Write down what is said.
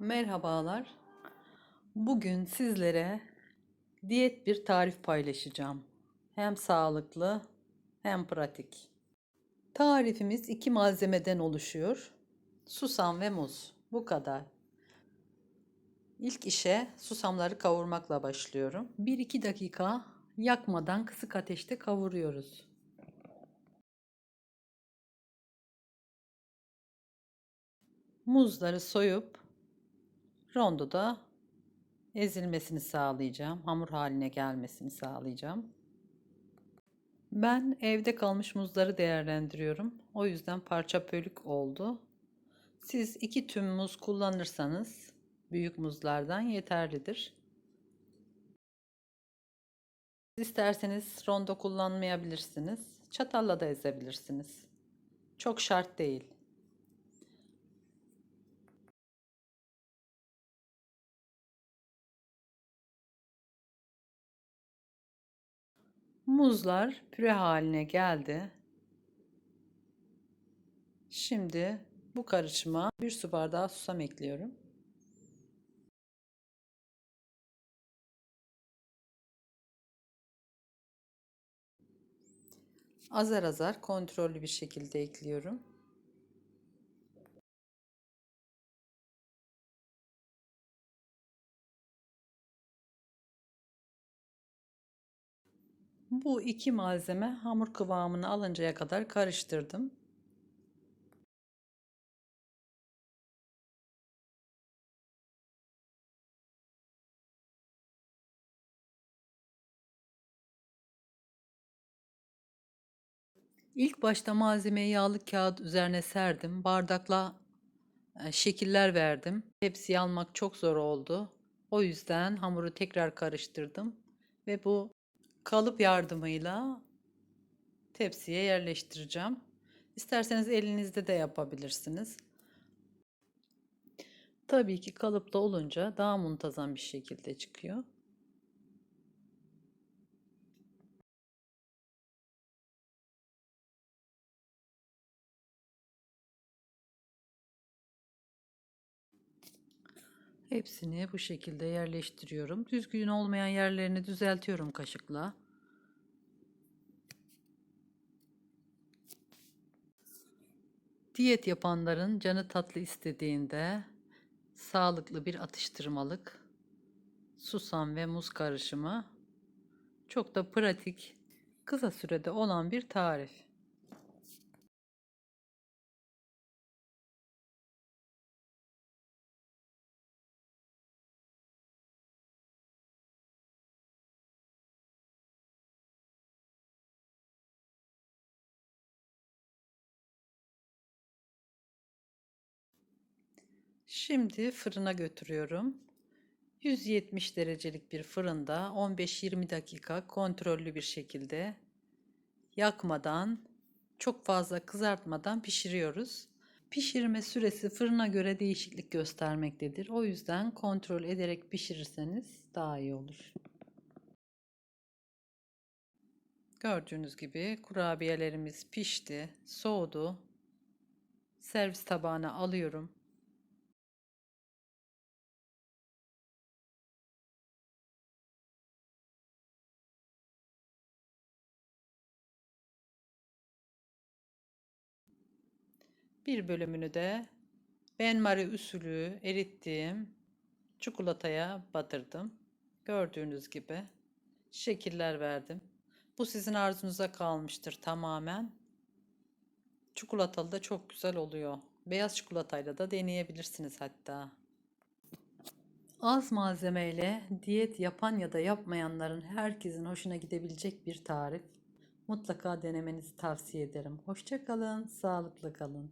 Merhabalar. Bugün sizlere diyet bir tarif paylaşacağım. Hem sağlıklı hem pratik. Tarifimiz iki malzemeden oluşuyor. Susam ve muz. Bu kadar. İlk işe susamları kavurmakla başlıyorum. 1-2 dakika yakmadan kısık ateşte kavuruyoruz. Muzları soyup rondoda ezilmesini sağlayacağım. Hamur haline gelmesini sağlayacağım. Ben evde kalmış muzları değerlendiriyorum. O yüzden parça bölük oldu. Siz iki tüm muz kullanırsanız büyük muzlardan yeterlidir. İsterseniz rondo kullanmayabilirsiniz. Çatalla da ezebilirsiniz. Çok şart değil. Muzlar püre haline geldi. Şimdi bu karışıma bir su bardağı susam ekliyorum. Azar azar kontrollü bir şekilde ekliyorum. Bu iki malzeme hamur kıvamını alıncaya kadar karıştırdım. İlk başta malzemeyi yağlı kağıt üzerine serdim. Bardakla e, şekiller verdim. Hepsi almak çok zor oldu. O yüzden hamuru tekrar karıştırdım ve bu kalıp yardımıyla tepsiye yerleştireceğim. İsterseniz elinizde de yapabilirsiniz. Tabii ki kalıpta olunca daha muntazam bir şekilde çıkıyor. Hepsini bu şekilde yerleştiriyorum. Düzgün olmayan yerlerini düzeltiyorum kaşıkla. Diyet yapanların canı tatlı istediğinde sağlıklı bir atıştırmalık susam ve muz karışımı çok da pratik, kısa sürede olan bir tarif. Şimdi fırına götürüyorum. 170 derecelik bir fırında 15-20 dakika kontrollü bir şekilde yakmadan, çok fazla kızartmadan pişiriyoruz. Pişirme süresi fırına göre değişiklik göstermektedir. O yüzden kontrol ederek pişirirseniz daha iyi olur. Gördüğünüz gibi kurabiyelerimiz pişti, soğudu. Servis tabağına alıyorum. Bir bölümünü de benmari usulü erittiğim çikolataya batırdım. Gördüğünüz gibi şekiller verdim. Bu sizin arzunuza kalmıştır tamamen. Çikolatalı da çok güzel oluyor. Beyaz çikolatayla da deneyebilirsiniz hatta. Az malzemeyle diyet yapan ya da yapmayanların herkesin hoşuna gidebilecek bir tarif. Mutlaka denemenizi tavsiye ederim. Hoşçakalın, sağlıklı kalın.